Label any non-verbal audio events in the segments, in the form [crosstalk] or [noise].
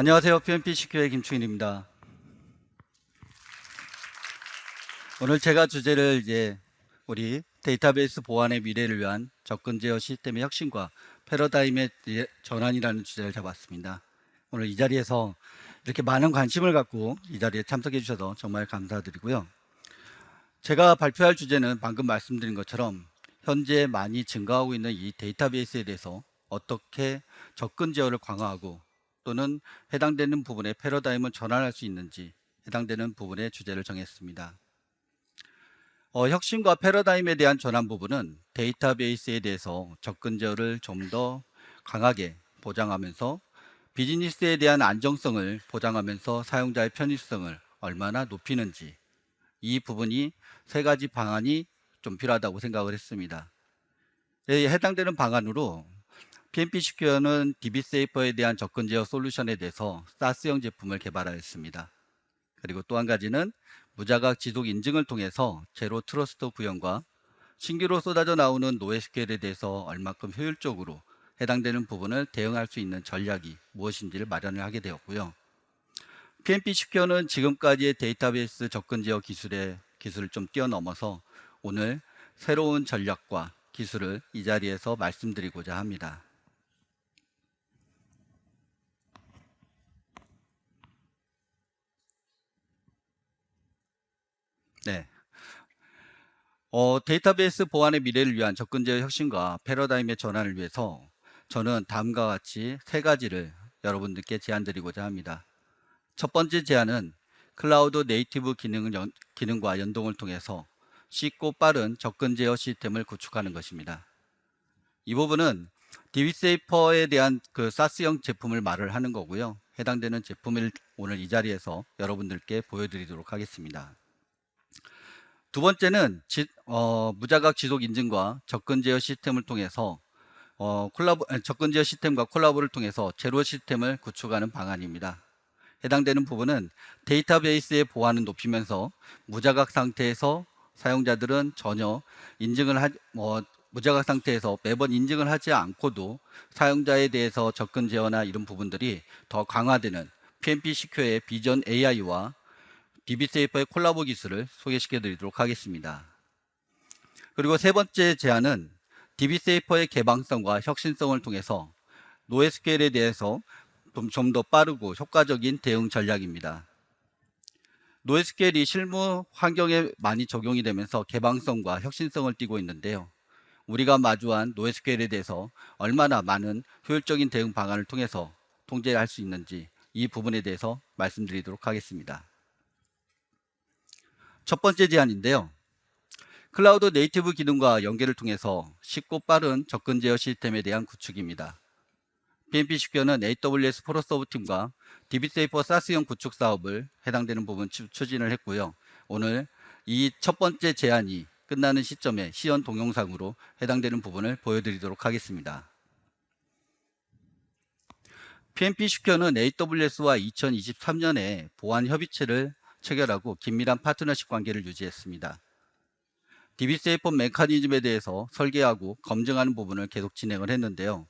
안녕하세요. PNP CQ의 김충일입니다. 오늘 제가 주제를 이제 우리 데이터베이스 보안의 미래를 위한 접근 제어 시스템의 혁신과 패러다임의 예- 전환이라는 주제를 잡았습니다. 오늘 이 자리에서 이렇게 많은 관심을 갖고 이 자리에 참석해 주셔서 정말 감사드리고요. 제가 발표할 주제는 방금 말씀드린 것처럼 현재 많이 증가하고 있는 이 데이터베이스에 대해서 어떻게 접근 제어를 강화하고 또는 해당되는 부분의 패러다임을 전환할 수 있는지 해당되는 부분의 주제를 정했습니다. 어, 혁신과 패러다임에 대한 전환 부분은 데이터베이스에 대해서 접근 제어를 좀 더 강하게 보장하면서 비즈니스에 대한 안정성을 보장하면서 사용자의 편의성을 얼마나 높이는지 이 부분이 세 가지 방안이 좀 필요하다고 생각을 했습니다. 에 해당되는 방안으로 PNP 시큐어는 DB세이퍼에 대한 접근 제어 솔루션에 대해서 사스형 제품을 개발하였습니다. 그리고 또 한 가지는 무자각 지속 인증을 통해서 제로 트러스트 구현과 신규로 쏟아져 나오는 노에스케일에 대해서 얼마큼 효율적으로 해당되는 부분을 대응할 수 있는 전략이 무엇인지를 마련을 하게 되었고요. PNP 시큐어는 지금까지의 데이터베이스 접근 제어 기술의 기술을 좀 뛰어넘어서 오늘 새로운 전략과 기술을 이 자리에서 말씀드리고자 합니다. 네. 어, 데이터베이스 보안의 미래를 위한 접근 제어 혁신과 패러다임의 전환을 위해서 저는 다음과 같이 세 가지를 여러분들께 제안드리고자 합니다. 첫 번째 제안은 클라우드 네이티브 기능 연, 기능과 연동을 통해서 쉽고 빠른 접근 제어 시스템을 구축하는 것입니다. 이 부분은 디비세이퍼에 대한 그 사스형 제품을 말을 하는 거고요. 해당되는 제품을 오늘 이 자리에서 여러분들께 보여드리도록 하겠습니다. 두 번째는 지- 어, 무자각 지속 인증과 접근 제어 시스템을 통해서 어, 콜라보, 접근 제어 시스템과 콜라보를 통해서 제로 시스템을 구축하는 방안입니다. 해당되는 부분은 데이터베이스의 보안을 높이면서 무자각 상태에서 사용자들은 전혀 인증을 하, 뭐, 무자각 상태에서 매번 인증을 하지 않고도 사용자에 대해서 접근 제어나 이런 부분들이 더 강화되는 PNP 시큐의 비전 AI와 DB세이퍼의 콜라보 기술을 소개시켜 드리도록 하겠습니다. 그리고 세 번째 제안은 DB세이퍼의 개방성과 혁신성을 통해서 노에스케일에 대해서 좀 더 빠르고 효과적인 대응 전략입니다. 노에스케일이 실무 환경에 많이 적용이 되면서 개방성과 혁신성을 띠고 있는데요. 우리가 마주한 노에스케일에 대해서 얼마나 많은 효율적인 대응 방안을 통해서 통제할 수 있는지 이 부분에 대해서 말씀드리도록 하겠습니다. 첫 번째 제안인데요. 클라우드 네이티브 기능과 연계를 통해서 쉽고 빠른 접근 제어 시스템에 대한 구축입니다. PNP 시큐어는 AWS 프로서브 팀과 DB세이퍼 사스형 구축 사업을 해당되는 부분 추- 추진을 했고요. 오늘 이 첫 번째 제안이 끝나는 시점에 시연 동영상으로 해당되는 부분을 보여드리도록 하겠습니다. PNP 시큐어는 AWS와 2023년에 보안 협의체를 체결하고 긴밀한 파트너십 관계를 유지했습니다. DB세이퍼 메커니즘에 대해서 설계하고 검증하는 부분을 계속 진행을 했는데요.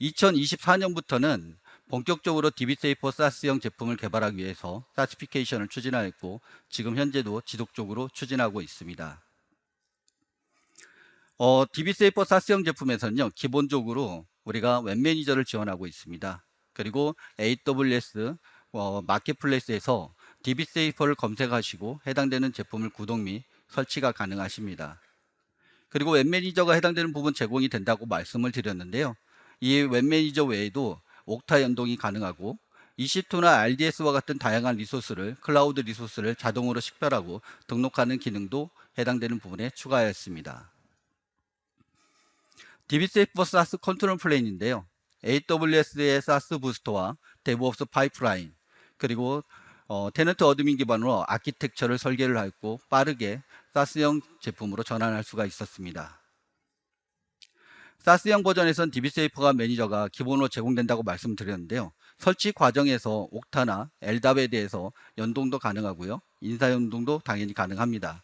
2024년부터는 본격적으로 DB세이퍼 사스형 제품을 개발하기 위해서 사티피케이션을 추진하였고 지금 현재도 지속적으로 추진하고 있습니다. 어, DB세이퍼 사스형 제품에서는요, 기본적으로 우리가 웹 매니저를 지원하고 있습니다. 그리고 AWS 어, 마켓플레이스에서 DB세이퍼를 검색하시고 해당되는 제품을 구독 및 설치가 가능하십니다. 그리고 웹 매니저가 해당되는 부분 제공이 된다고 말씀을 드렸는데요. 이 웹 매니저 외에도 옥타 연동이 가능하고 EC2나 RDS와 같은 다양한 리소스를 클라우드 리소스를 자동으로 식별하고 등록하는 기능도 해당되는 부분에 추가하였습니다. DB세이퍼 사스 컨트롤 플레인인데요. AWS의 사스 부스터와 데브옵스 파이프라인 그리고 어, 테넌트 어드민 기반으로 아키텍처를 설계를 하였고 빠르게 사스형 제품으로 전환할 수가 있었습니다. 사스형 버전에선 DB세이퍼가 매니저가 기본으로 제공된다고 말씀드렸는데요. 설치 과정에서 옥타나 LDAP에 대해서 연동도 가능하고요. 인사 연동도 당연히 가능합니다.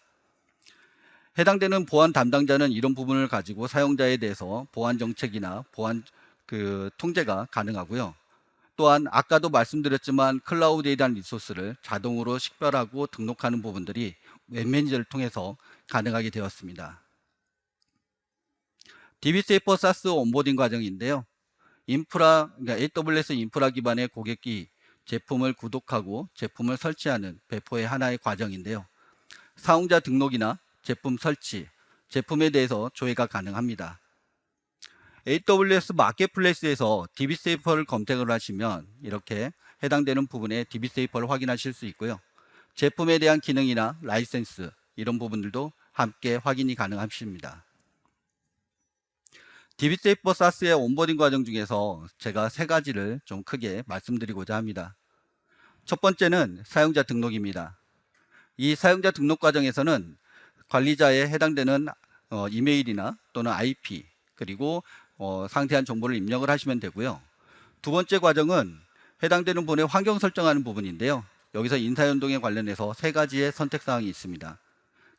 해당되는 보안 담당자는 이런 부분을 가지고 사용자에 대해서 보안 정책이나 보안 그 통제가 가능하고요. 또한 아까도 말씀드렸지만 클라우드에 대한 리소스를 자동으로 식별하고 등록하는 부분들이 웹 매니저를 통해서 가능하게 되었습니다. DB세이퍼 사스 온보딩 과정인데요. 인프라, 그러니까 AWS 인프라 기반의 고객기 제품을 구독하고 제품을 설치하는 배포의 하나의 과정인데요. 사용자 등록이나 제품 설치, 제품에 대해서 조회가 가능합니다. AWS 마켓플레이스에서 DB세이퍼를 검색을 하시면 이렇게 해당되는 부분에 DB세이퍼를 확인하실 수 있고요. 제품에 대한 기능이나 라이센스 이런 부분들도 함께 확인이 가능하십니다. DB세이퍼 사스의 온보딩 과정 중에서 제가 세 가지를 좀 크게 말씀드리고자 합니다. 첫 번째는 사용자 등록입니다. 이 사용자 등록 과정에서는 관리자에 해당되는 어, 이메일이나 또는 IP 그리고 어, 상세한 정보를 입력을 하시면 되고요. 두 번째 과정은 해당되는 분의 환경 설정하는 부분인데요. 여기서 인사연동에 관련해서 세 가지의 선택 사항이 있습니다.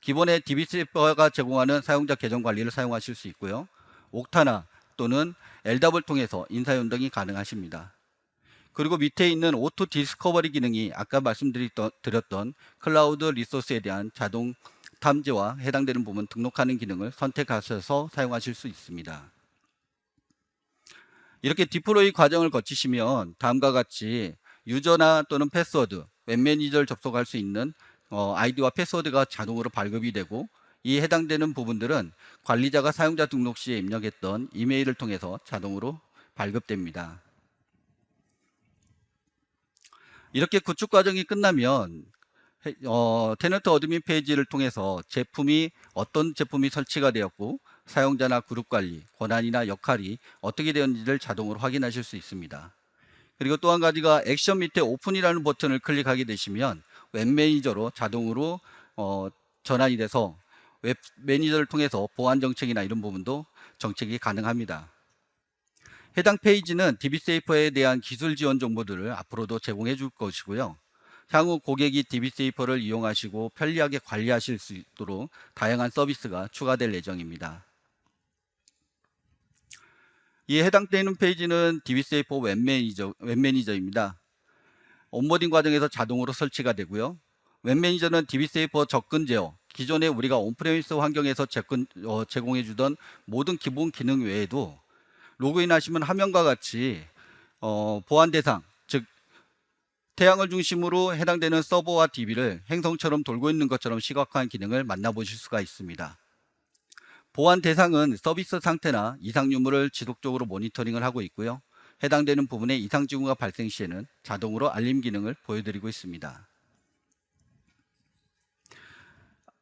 기본에 DBC가 제공하는 사용자 계정 관리를 사용하실 수 있고요. 옥타나 또는 LDAP을 통해서 인사연동이 가능하십니다. 그리고 밑에 있는 오토 디스커버리 기능이 아까 말씀드렸던 클라우드 리소스에 대한 자동 탐지와 해당되는 부분 등록하는 기능을 선택하셔서 사용하실 수 있습니다. 이렇게 디플로이 과정을 거치시면 다음과 같이 유저나 또는 패스워드, 웹 매니저를 접속할 수 있는 어, 아이디와 패스워드가 자동으로 발급이 되고 이 해당되는 부분들은 관리자가 사용자 등록 시에 입력했던 이메일을 통해서 자동으로 발급됩니다. 이렇게 구축 과정이 끝나면 해- 어, 테넌트 어드민 페이지를 통해서 제품이 어떤 제품이 설치가 되었고 사용자나 그룹 관리, 권한이나 역할이 어떻게 되었는지를 자동으로 확인하실 수 있습니다. 그리고 또 한 가지가 액션 밑에 오픈이라는 버튼을 클릭하게 되시면 웹 매니저로 자동으로 어, 전환이 돼서 웹 매니저를 통해서 보안 정책이나 이런 부분도 정책이 가능합니다. 해당 페이지는 DB세이퍼에 대한 기술 지원 정보들을 앞으로도 제공해 줄 것이고요. 향후 고객이 DB세이퍼를 이용하시고 편리하게 관리하실 수 있도록 다양한 서비스가 추가될 예정입니다. 이 해당되는 페이지는 DB세이퍼 웹 매니저, 웹 매니저입니다. 온보딩 과정에서 자동으로 설치가 되고요. 웹 매니저는 DB세이퍼 접근 제어, 기존에 우리가 온프레미스 환경에서 접근, 어, 제공해 주던 모든 기본 기능 외에도 로그인 하시면 화면과 같이 어, 보안 대상, 즉 태양을 중심으로 해당되는 서버와 DB를 행성처럼 돌고 있는 것처럼 시각화한 기능을 만나보실 수가 있습니다. 보안 대상은 서비스 상태나 이상 유무를 지속적으로 모니터링을 하고 있고요. 해당되는 부분에 이상 징후가 발생 시에는 자동으로 알림 기능을 보여드리고 있습니다.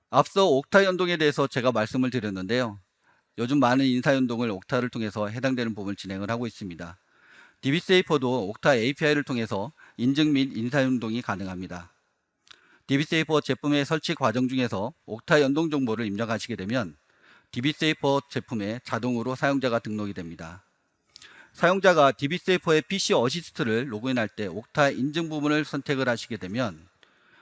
앞서 옥타 연동에 대해서 제가 말씀을 드렸는데요. 요즘 많은 인사 연동을 옥타를 통해서 해당되는 부분을 진행을 하고 있습니다. DB세이퍼도 옥타 API를 통해서 인증 및 인사 연동이 가능합니다. DB세이퍼 제품의 설치 과정 중에서 옥타 연동 정보를 입력하시게 되면 DB세이퍼 제품에 자동으로 사용자가 등록이 됩니다. 사용자가 DB세이퍼의 PC 어시스트를 로그인할 때 옥타 인증 부분을 선택을 하시게 되면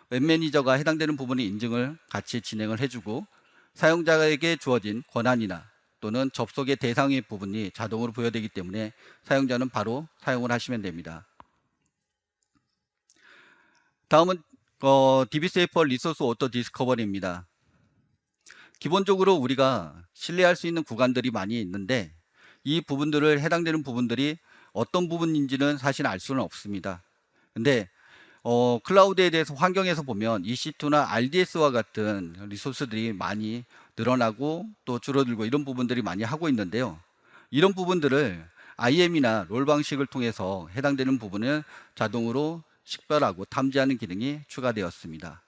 웹 매니저가 해당되는 부분의 인증을 같이 진행을 해주고 사용자에게 주어진 권한이나 또는 접속의 대상의 부분이 자동으로 부여되기 때문에 사용자는 바로 사용을 하시면 됩니다. 다음은 어, DB세이퍼 리소스 오토 디스커버리입니다. 기본적으로 우리가 신뢰할 수 있는 구간들이 많이 있는데 이 부분들을 해당되는 부분들이 어떤 부분인지는 사실 알 수는 없습니다. 근데 어, 클라우드에 대해서 환경에서 보면 EC2나 RDS와 같은 리소스들이 많이 늘어나고 또 줄어들고 이런 부분들이 많이 하고 있는데요. 이런 부분들을 IM이나 롤 방식을 통해서 해당되는 부분을 자동으로 식별하고 탐지하는 기능이 추가되었습니다.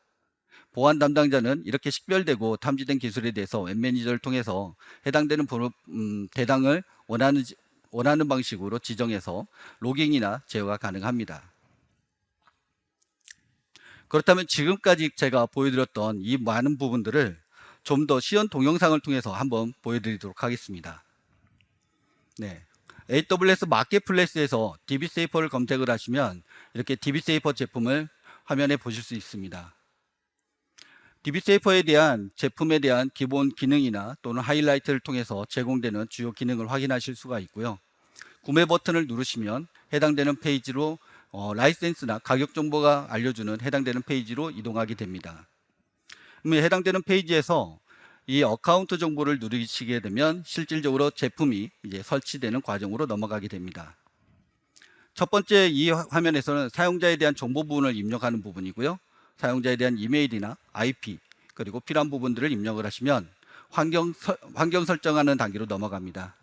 보안 담당자는 이렇게 식별되고 탐지된 기술에 대해서 웹 매니저를 통해서 해당되는 번호, 음, 대상을 원하는, 지- 원하는 방식으로 지정해서 로깅이나 제어가 가능합니다. 그렇다면 지금까지 제가 보여드렸던 이 많은 부분들을 좀 더 시연 동영상을 통해서 한번 보여드리도록 하겠습니다. 네. AWS 마켓플레이스에서 DB세이퍼를 검색을 하시면 이렇게 DB세이퍼 제품을 화면에 보실 수 있습니다. DB세이퍼에 대한 제품에 대한 기본 기능이나 또는 하이라이트를 통해서 제공되는 주요 기능을 확인하실 수가 있고요. 구매 버튼을 누르시면 해당되는 페이지로 어, 라이센스나 가격 정보가 알려주는 해당되는 페이지로 이동하게 됩니다. 그러면 해당되는 페이지에서 이 어카운트 정보를 누르시게 되면 실질적으로 제품이 이제 설치되는 과정으로 넘어가게 됩니다. 첫 번째 이 화- 화면에서는 사용자에 대한 정보 부분을 입력하는 부분이고요. 사용자에 대한 이메일이나 IP 그리고 필요한 부분들을 입력을 하시면 환경, 설- 환경 설정하는 단계로 넘어갑니다.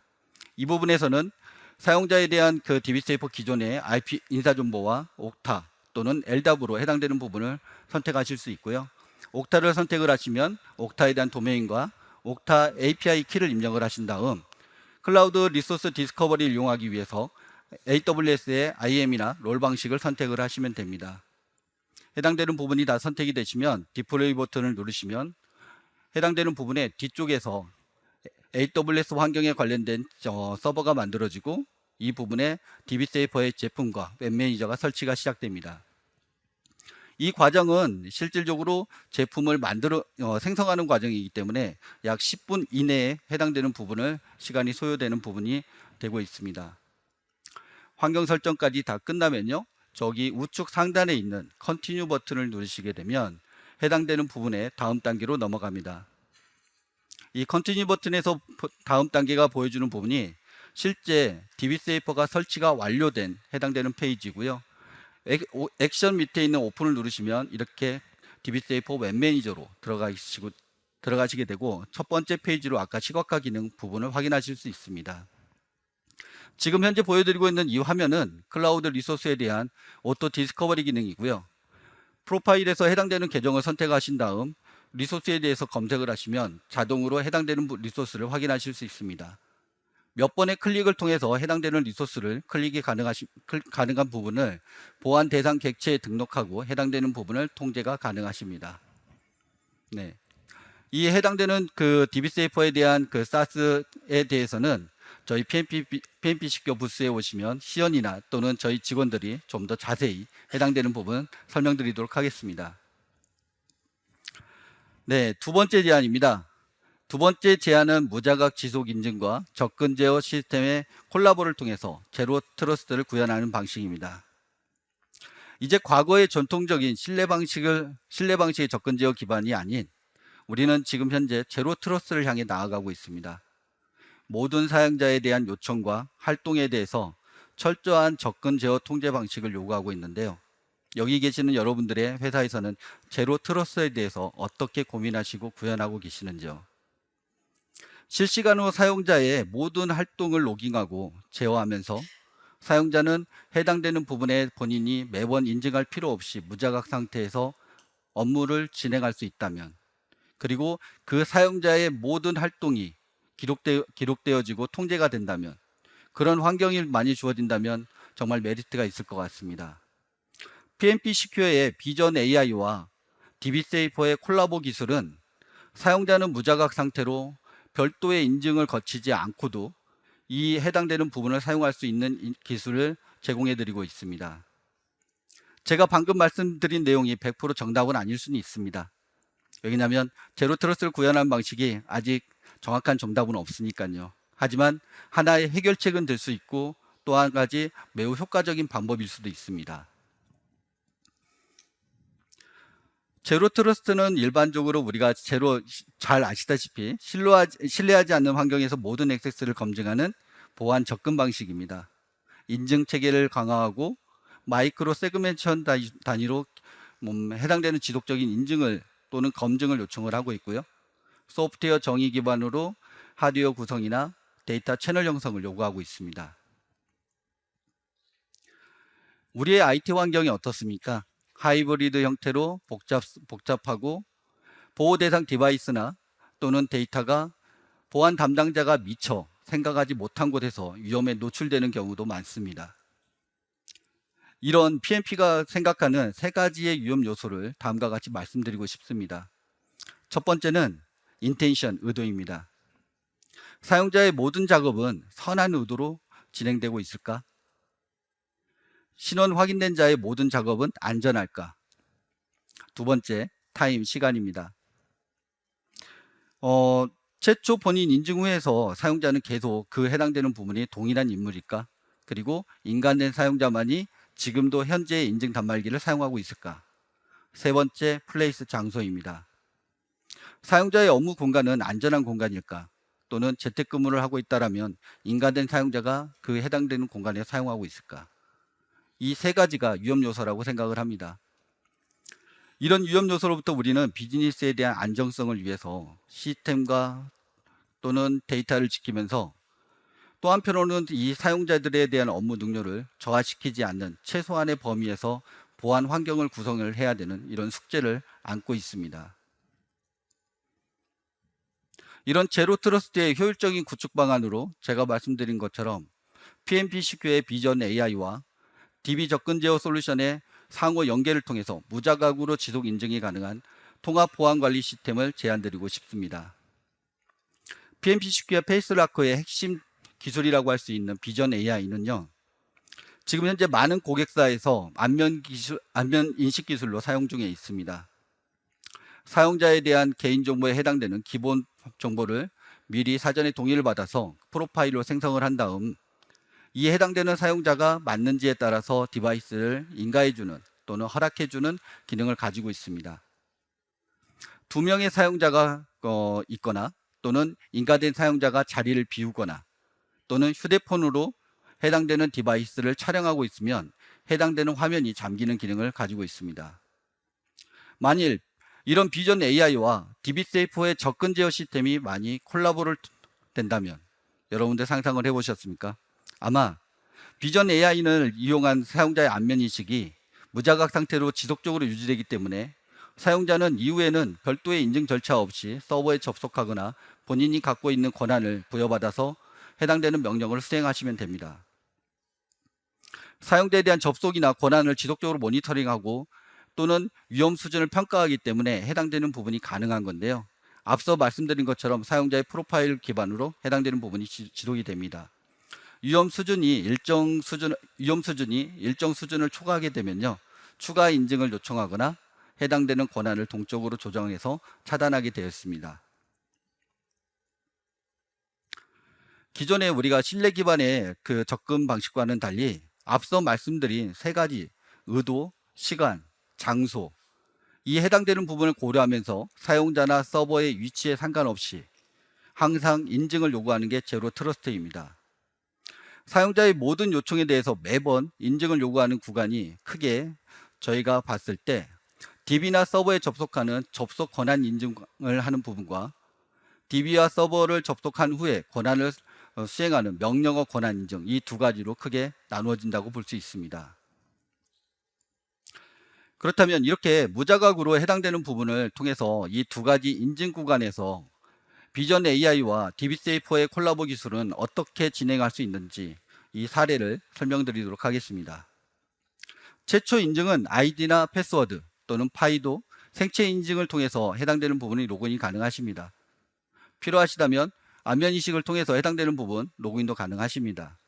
이 부분에서는 사용자에 대한 그 DB세이프 기존의 IP 인사 정보와 옥타 또는 LDAP으로 해당되는 부분을 선택하실 수 있고요. 옥타를 선택을 하시면 옥타에 대한 도메인과 옥타 API 키를 입력을 하신 다음 클라우드 리소스 디스커버리를 이용하기 위해서 AWS의 IAM이나 롤 방식을 선택을 하시면 됩니다. 해당되는 부분이 다 선택이 되시면 디플레이 버튼을 누르시면 해당되는 부분의 뒤쪽에서 AWS 환경에 관련된 저 서버가 만들어지고 이 부분에 DB세이퍼의 제품과 웹 매니저가 설치가 시작됩니다. 이 과정은 실질적으로 제품을 만들어 어, 생성하는 과정이기 때문에 약 10분 이내에 해당되는 부분을 시간이 소요되는 부분이 되고 있습니다. 환경 설정까지 다 끝나면요. 저기 우측 상단에 있는 컨티뉴 버튼을 누르시게 되면 해당되는 부분에 다음 단계로 넘어갑니다. 이 컨티뉴 버튼에서 보- 다음 단계가 보여주는 부분이 실제 DB세이퍼가 설치가 완료된 해당되는 페이지고요. 액션 밑에 있는 오픈을 누르시면 이렇게 DB세이퍼 웹 매니저로 들어가시고 들어가시게 되고 첫 번째 페이지로 아까 시각화 기능 부분을 확인하실 수 있습니다. 지금 현재 보여드리고 있는 이 화면은 클라우드 리소스에 대한 오토 디스커버리 기능이고요. 프로파일에서 해당되는 계정을 선택하신 다음 리소스에 대해서 검색을 하시면 자동으로 해당되는 부- 리소스를 확인하실 수 있습니다. 몇 번의 클릭을 통해서 해당되는 리소스를 클릭이 가능하시, 클- 가능한 부분을 보안 대상 객체에 등록하고 해당되는 부분을 통제가 가능하십니다. 네. 이 해당되는 그 DB세이퍼에 대한 그 사스에 대해서는 저희 PNP, PNP 식교 부스에 오시면 시연이나 또는 저희 직원들이 좀 더 자세히 해당되는 부분 설명드리도록 하겠습니다. 네, 두 번째 제안입니다. 두 번째 제안은 무자각 지속 인증과 접근 제어 시스템의 콜라보를 통해서 제로 트러스트를 구현하는 방식입니다. 이제 과거의 전통적인 신뢰 방식을 신뢰 방식의 접근 제어 기반이 아닌 우리는 지금 현재 제로 트러스트를 향해 나아가고 있습니다. 모든 사용자에 대한 요청과 활동에 대해서 철저한 접근 제어 통제 방식을 요구하고 있는데요. 여기 계시는 여러분들의 회사에서는 제로 트러스에 대해서 어떻게 고민하시고 구현하고 계시는지요? 실시간으로 사용자의 모든 활동을 로깅하고 제어하면서 사용자는 해당되는 부분에 본인이 매번 인증할 필요 없이 무자각 상태에서 업무를 진행할 수 있다면 그리고 그 사용자의 모든 활동이 기록되, 기록되어지고 통제가 된다면 그런 환경이 많이 주어진다면 정말 메리트가 있을 것 같습니다. PNP 시큐어의 비전 AI와 DB세이퍼의 콜라보 기술은 사용자는 무자각 상태로 별도의 인증을 거치지 않고도 이 해당되는 부분을 사용할 수 있는 인- 기술을 제공해 드리고 있습니다. 제가 방금 말씀드린 내용이 100% 정답은 아닐 수는 있습니다. 왜냐하면 제로 트러스를 구현하는 방식이 아직 정확한 정답은 없으니까요. 하지만 하나의 해결책은 될 수 있고 또 한 가지 매우 효과적인 방법일 수도 있습니다. 제로 트러스트는 일반적으로 우리가 제로 잘 아시다시피 신뢰하지, 않는 환경에서 모든 액세스를 검증하는 보안 접근 방식입니다. 인증 체계를 강화하고 마이크로 세그멘션 단위- 단위로 음, 해당되는 지속적인 인증을 또는 검증을 요청을 하고 있고요. 소프트웨어 정의 기반으로 하드웨어 구성이나 데이터 채널 형성을 요구하고 있습니다. 우리의 IT 환경이 어떻습니까? 하이브리드 형태로 복잡, 복잡하고 보호 대상 디바이스나 또는 데이터가 보안 담당자가 미처 생각하지 못한 곳에서 위험에 노출되는 경우도 많습니다. 이런 PMP가 생각하는 세 가지의 위험 요소를 다음과 같이 말씀드리고 싶습니다. 첫 번째는 인텐션, 의도입니다. 사용자의 모든 작업은 선한 의도로 진행되고 있을까? 신원 확인된 자의 모든 작업은 안전할까? 두 번째, 타임, 시간입니다. 어, 최초 본인 인증 후에서 사용자는 계속 그 해당되는 부분이 동일한 인물일까? 그리고 인간된 사용자만이 지금도 현재의 인증 단말기를 사용하고 있을까? 세 번째, 플레이스 장소입니다. 사용자의 업무 공간은 안전한 공간일까? 또는 재택근무를 하고 있다라면 인간된 사용자가 그 해당되는 공간에 사용하고 있을까? 이 세 가지가 위험 요소라고 생각을 합니다. 이런 위험 요소로부터 우리는 비즈니스에 대한 안정성을 위해서 시스템과 또는 데이터를 지키면서 또 한편으로는 이 사용자들에 대한 업무 능률을 저하시키지 않는 최소한의 범위에서 보안 환경을 구성을 해야 되는 이런 숙제를 안고 있습니다. 이런 제로 트러스트의 효율적인 구축 방안으로 제가 말씀드린 것처럼 PMP CQ의 비전 AI와 DB 접근 제어 솔루션의 상호 연계를 통해서 무자각으로 지속 인증이 가능한 통합 보안 관리 시스템을 제안드리고 싶습니다. PMP CQ와 페이스라커의 핵심 기술이라고 할 수 있는 비전 AI는요. 지금 현재 많은 고객사에서 안면 기술, 안면 인식 기술로 사용 중에 있습니다. 사용자에 대한 개인 정보에 해당되는 기본 정보를 미리 사전에 동의를 받아서 프로파일로 생성을 한 다음 이에 해당되는 사용자가 맞는지에 따라서 디바이스를 인가해주는 또는 허락해주는 기능을 가지고 있습니다. 두 명의 사용자가 어, 있거나 또는 인가된 사용자가 자리를 비우거나 또는 휴대폰으로 해당되는 디바이스를 촬영하고 있으면 해당되는 화면이 잠기는 기능을 가지고 있습니다. 만일 이런 비전 AI와 DBSafe의 접근 제어 시스템이 많이 콜라보를 된다면 여러분들 상상을 해보셨습니까? 아마 비전 AI를 이용한 사용자의 안면 인식이 무자각 상태로 지속적으로 유지되기 때문에 사용자는 이후에는 별도의 인증 절차 없이 서버에 접속하거나 본인이 갖고 있는 권한을 부여받아서 해당되는 명령을 수행하시면 됩니다. 사용자에 대한 접속이나 권한을 지속적으로 모니터링하고 또는 위험 수준을 평가하기 때문에 해당되는 부분이 가능한 건데요. 앞서 말씀드린 것처럼 사용자의 프로파일 기반으로 해당되는 부분이 지, 지속이 됩니다. 위험 수준이 일정 수준 위험 수준이 일정 수준을 초과하게 되면요. 추가 인증을 요청하거나 해당되는 권한을 동적으로 조정해서 차단하게 되었습니다. 기존에 우리가 신뢰 기반의 그 접근 방식과는 달리 앞서 말씀드린 세 가지 의도, 시간, 장소 이 해당되는 부분을 고려하면서 사용자나 서버의 위치에 상관없이 항상 인증을 요구하는 게 제로 트러스트입니다. 사용자의 모든 요청에 대해서 매번 인증을 요구하는 구간이 크게 저희가 봤을 때 DB나 서버에 접속하는 접속 권한 인증을 하는 부분과 DB와 서버를 접속한 후에 권한을 어, 수행하는 명령어 권한 인증 이 두 가지로 크게 나누어진다고 볼 수 있습니다. 그렇다면 이렇게 무자각으로 해당되는 부분을 통해서 이 두 가지 인증 구간에서 비전 AI와 DB세이퍼의 콜라보 기술은 어떻게 진행할 수 있는지 이 사례를 설명드리도록 하겠습니다. 최초 인증은 아이디나 패스워드 또는 파이도 생체 인증을 통해서 해당되는 부분이 로그인이 가능하십니다. 필요하시다면 안면 인식을 통해서 해당되는 부분 로그인도 가능하십니다.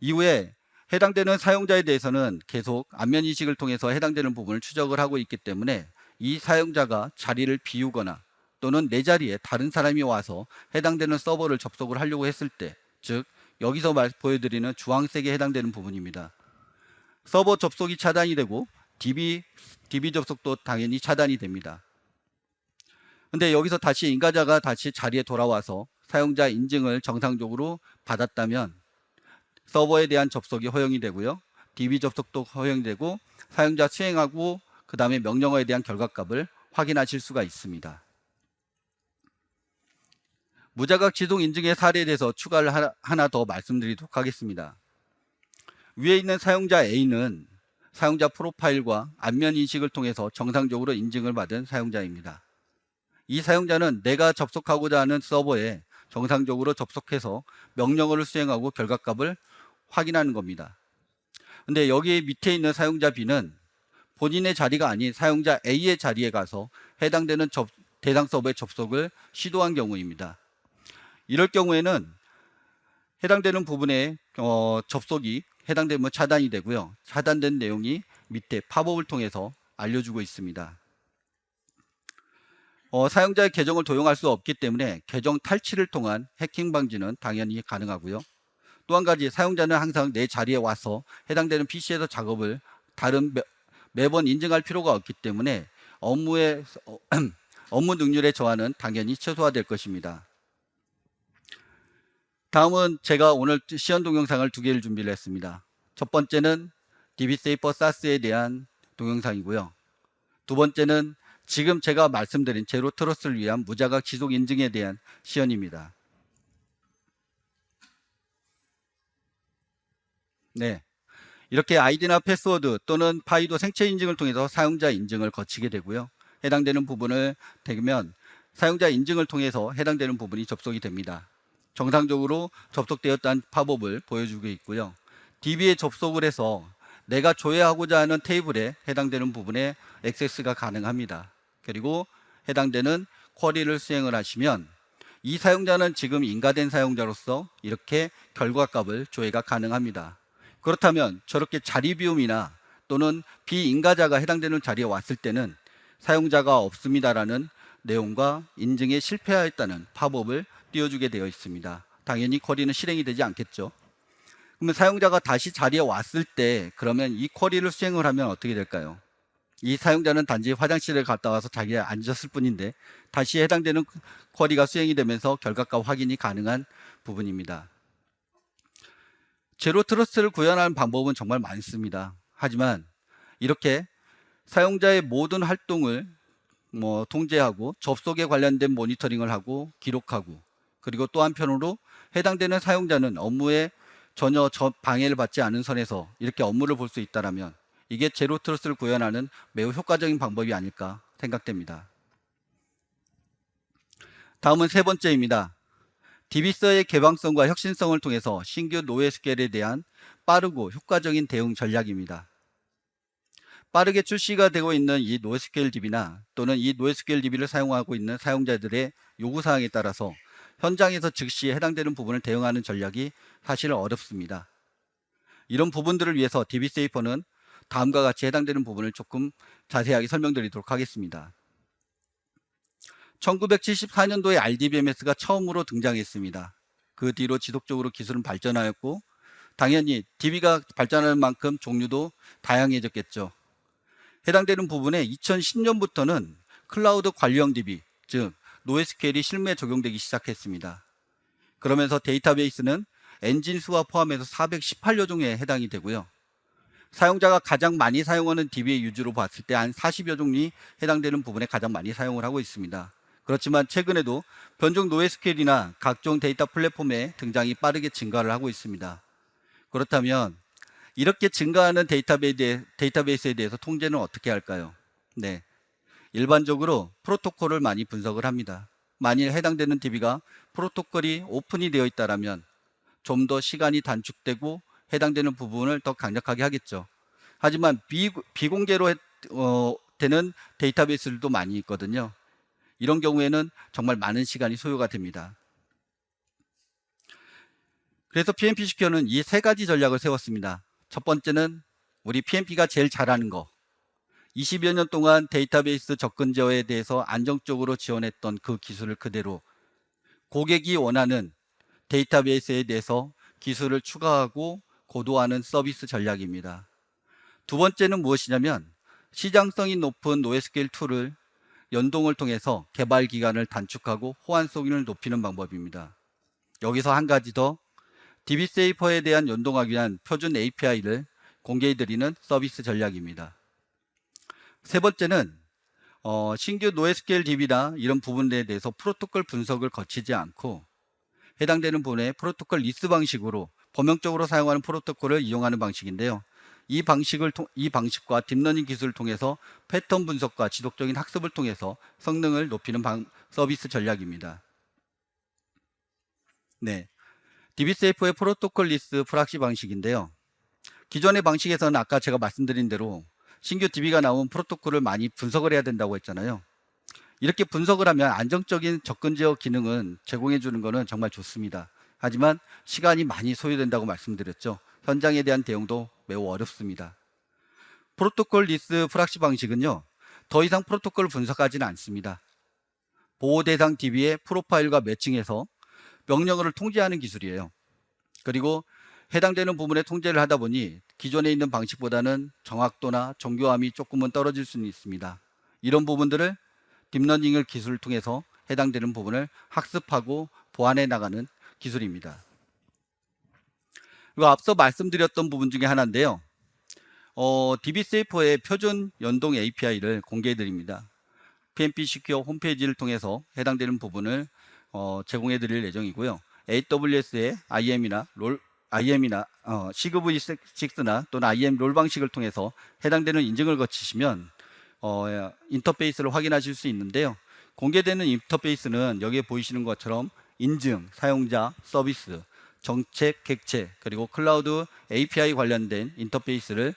이후에 해당되는 사용자에 대해서는 계속 안면 인식을 통해서 해당되는 부분을 추적을 하고 있기 때문에 이 사용자가 자리를 비우거나 또는 내 자리에 다른 사람이 와서 해당되는 서버를 접속을 하려고 했을 때, 즉 여기서 말, 보여드리는 주황색에 해당되는 부분입니다. 서버 접속이 차단이 되고 DB, DB 접속도 당연히 차단이 됩니다. 근데 여기서 다시 인가자가 다시 자리에 돌아와서 사용자 인증을 정상적으로 받았다면 서버에 대한 접속이 허용이 되고요. DB 접속도 허용이 되고 사용자 수행하고 그 다음에 명령어에 대한 결과값을 확인하실 수가 있습니다. 무자각 지속 인증의 사례에 대해서 추가를 하나 더 말씀드리도록 하겠습니다. 위에 있는 사용자 A는 사용자 프로파일과 안면 인식을 통해서 정상적으로 인증을 받은 사용자입니다. 이 사용자는 내가 접속하고자 하는 서버에 정상적으로 접속해서 명령어를 수행하고 결과값을 확인하는 겁니다. 근데 여기 밑에 있는 사용자 B는 본인의 자리가 아닌 사용자 A의 자리에 가서 해당되는 접, 대상 서버의 접속을 시도한 경우입니다. 이럴 경우에는 해당되는 부분에 어, 접속이 해당되면 차단이 되고요. 차단된 내용이 밑에 팝업을 통해서 알려주고 있습니다. 어, 사용자의 계정을 도용할 수 없기 때문에 계정 탈취를 통한 해킹 방지는 당연히 가능하고요. 또 한 가지 사용자는 항상 내 자리에 와서 해당되는 PC에서 작업을 다른 매, 매번 인증할 필요가 없기 때문에 업무의 어, [clears throat] 업무 능률의 저하는 당연히 최소화될 것입니다. 다음은 제가 오늘 시연 동영상을 두 개를 준비를 했습니다. 첫 번째는 DB세이퍼 사스에 대한 동영상이고요. 두 번째는 지금 제가 말씀드린 제로 트러스를 위한 무자각 지속 인증에 대한 시연입니다. 네. 이렇게 아이디나 패스워드 또는 파이도 생체 인증을 통해서 사용자 인증을 거치게 되고요. 해당되는 부분을 대면 사용자 인증을 통해서 해당되는 부분이 접속이 됩니다. 정상적으로 접속되었다는 팝업을 보여주고 있고요. DB에 접속을 해서 내가 조회하고자 하는 테이블에 해당되는 부분에 액세스가 가능합니다. 그리고 해당되는 쿼리를 수행을 하시면 이 사용자는 지금 인가된 사용자로서 이렇게 결과값을 조회가 가능합니다. 그렇다면 저렇게 자리 비움이나 또는 비인가자가 해당되는 자리에 왔을 때는 사용자가 없습니다라는 내용과 인증에 실패하였다는 팝업을 띄워주게 되어 있습니다. 당연히 쿼리는 실행이 되지 않겠죠. 그러면 사용자가 다시 자리에 왔을 때 그러면 이 쿼리를 수행을 하면 어떻게 될까요? 이 사용자는 단지 화장실을 갔다 와서 자기에 앉았을 뿐인데 다시 해당되는 쿼리가 수행이 되면서 결과값 확인이 가능한 부분입니다. 제로 트러스트를 구현하는 방법은 정말 많습니다. 하지만 이렇게 사용자의 모든 활동을 뭐 통제하고 접속에 관련된 모니터링을 하고 기록하고 그리고 또 한편으로 해당되는 사용자는 업무에 전혀 저 방해를 받지 않은 선에서 이렇게 업무를 볼 수 있다라면 이게 제로 트러스를 구현하는 매우 효과적인 방법이 아닐까 생각됩니다. 다음은 세 번째입니다. DB서의 개방성과 혁신성을 통해서 신규 노예 스케일에 대한 빠르고 효과적인 대응 전략입니다. 빠르게 출시가 되고 있는 이 노스케일 DB나 또는 이 노스케일 DB를 사용하고 있는 사용자들의 요구 사항에 따라서 현장에서 즉시 해당되는 부분을 대응하는 전략이 사실 어렵습니다. 이런 부분들을 위해서 DB세이퍼는 다음과 같이 해당되는 부분을 조금 자세하게 설명드리도록 하겠습니다. 1974년도에 RDBMS가 처음으로 등장했습니다. 그 뒤로 지속적으로 기술은 발전하였고 당연히 DB가 발전하는 만큼 종류도 다양해졌겠죠. 해당되는 부분에 2010년부터는 클라우드 관리형 DB, 즉 노에스케일이 실무에 적용되기 시작했습니다. 그러면서 데이터베이스는 엔진 수와 포함해서 418여 종에 해당이 되고요. 사용자가 가장 많이 사용하는 DB의 유주로 봤을 때 한 40여 종이 해당되는 부분에 가장 많이 사용을 하고 있습니다. 그렇지만 최근에도 변종 노에스케일이나 각종 데이터 플랫폼의 등장이 빠르게 증가를 하고 있습니다. 그렇다면 이렇게 증가하는 데이터베이스에 대해 서 통제는 어떻게 할까요? 네. 일반적으로 프로토콜을 많이 분석을 합니다. 만일 해당되는 DB가 프로토콜이 오픈이 되어 있다면 좀 더 시간이 단축되고 해당되는 부분을 더 강력하게 하겠죠. 하지만 비, 비공개로 어, 되는 데이터베이스들도 많이 있거든요. 이런 경우에는 정말 많은 시간이 소요가 됩니다. 그래서 PMP 시켜는 이 세 가지 전략을 세웠습니다. 첫 번째는 우리 PMP가 제일 잘하는 거. 20여 년 동안 데이터베이스 접근 제어에 대해서 안정적으로 지원했던 그 기술을 그대로 고객이 원하는 데이터베이스에 대해서 기술을 추가하고 고도화하는 서비스 전략입니다. 두 번째는 무엇이냐면 시장성이 높은 노에스케일 툴을 연동을 통해서 개발 기간을 단축하고 호환성을 높이는 방법입니다. 여기서 한 가지 더 DB세이퍼에 대한 연동하기 위한 표준 API를 공개해드리는 서비스 전략입니다. 세 번째는 어, 신규 노에스케일 DB나 이런 부분에 대해서 프로토콜 분석을 거치지 않고 해당되는 부분에 프로토콜 리스 방식으로 범용적으로 사용하는 프로토콜을 이용하는 방식인데요. 이 방식을 이 방식과 딥러닝 기술을 통해서 패턴 분석과 지속적인 학습을 통해서 성능을 높이는 방, 서비스 전략입니다. 네. DBSF의 프로토콜 리스 프락시 방식인데요. 기존의 방식에서는 아까 제가 말씀드린 대로 신규 DB가 나온 프로토콜을 많이 분석을 해야 된다고 했잖아요. 이렇게 분석을 하면 안정적인 접근 제어 기능은 제공해 주는 것은 정말 좋습니다. 하지만 시간이 많이 소요된다고 말씀드렸죠. 현장에 대한 대응도 매우 어렵습니다. 프로토콜 리스 프락시 방식은요. 더 이상 프로토콜을 분석하지는 않습니다. 보호 대상 DB의 프로파일과 매칭해서 명령어를 통제하는 기술이에요. 그리고 해당되는 부분의 통제를 하다 보니 기존에 있는 방식보다는 정확도나 정교함이 조금은 떨어질 수는 있습니다. 이런 부분들을 딥러닝을 기술을 통해서 해당되는 부분을 학습하고 보완해 나가는 기술입니다. 그리고 앞서 말씀드렸던 부분 중에 하나인데요. 어, DB세이퍼의 표준 연동 API를 공개해 드립니다. PNP 시큐어 홈페이지를 통해서 해당되는 부분을 어, 제공해 드릴 예정이고요. AWS의 IM이나 롤 IM이나 어, CGV6나 또는 IM 롤 방식을 통해서 해당되는 인증을 거치시면 어, 인터페이스를 확인하실 수 있는데요. 공개되는 인터페이스는 여기에 보이시는 것처럼 인증, 사용자, 서비스, 정책, 객체, 그리고 클라우드 API 관련된 인터페이스를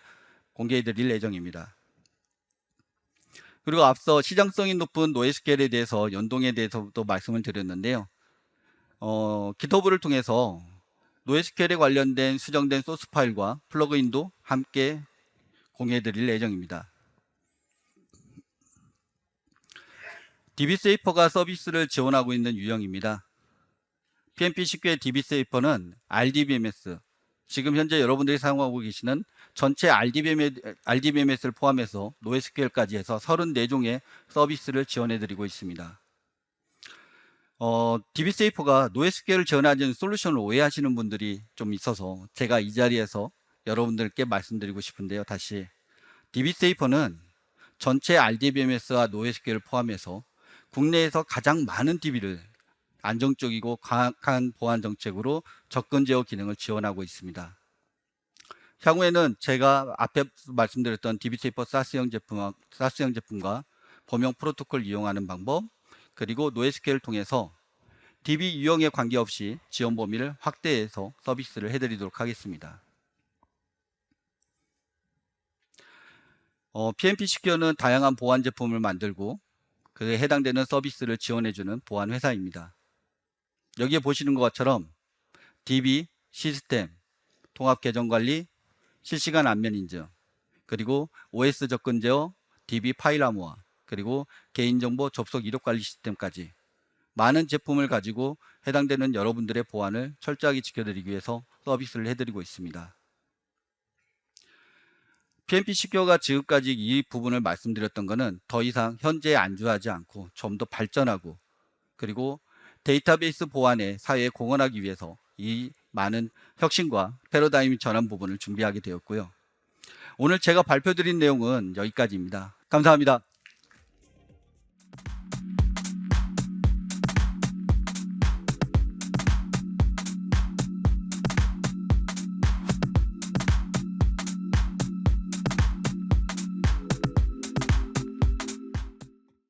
공개해 드릴 예정입니다. 그리고 앞서 시장성이 높은 노에스케일에 대해서 연동에 대해서도 말씀을 드렸는데요. 어, GitHub를 통해서 노에스케일에 관련된 수정된 소스 파일과 플러그인도 함께 공유해 드릴 예정입니다. DB세이퍼가 서비스를 지원하고 있는 유형입니다. PNP 19의 DB세이퍼는 RDBMS, 지금 현재 여러분들이 사용하고 계시는 전체 RDBMS를 포함해서 노에스QL까지 해서 34종의 서비스를 지원해 드리고 있습니다. 어, DB세이퍼가 노에스QL을 지원하는 솔루션을 오해하시는 분들이 좀 있어서 제가 이 자리에서 여러분들께 말씀드리고 싶은데요. 다시 DB세이퍼는 전체 RDBMS와 노에스QL을 포함해서 국내에서 가장 많은 DB를 안정적이고 강한 보안 정책으로 접근 제어 기능을 지원하고 있습니다. 향후에는 제가 앞에 말씀드렸던 DB세이퍼 사스형 제품, 사스형 제품과 범용 프로토콜 이용하는 방법, 그리고 노에스케를 통해서 DB 유형에 관계없이 지원 범위를 확대해서 서비스를 해드리도록 하겠습니다. 어, PNP 시큐어는 다양한 보안 제품을 만들고 그에 해당되는 서비스를 지원해주는 보안 회사입니다. 여기에 보시는 것처럼 DB, 시스템, 통합 계정 관리, 실시간 안면 인증, 그리고 OS 접근 제어, DB 파일 암호화, 그리고 개인정보 접속 이력 관리 시스템까지 많은 제품을 가지고 해당되는 여러분들의 보안을 철저하게 지켜드리기 위해서 서비스를 해드리고 있습니다. PNP 시큐어가 지금까지 이 부분을 말씀드렸던 것은 더 이상 현재에 안주하지 않고 좀 더 발전하고 그리고 데이터베이스 보안에 사회에 공헌하기 위해서 이 많은 혁신과 패러다임 전환 부분을 준비하게 되었고요. 오늘 제가 발표드린 내용은 여기까지입니다. 감사합니다.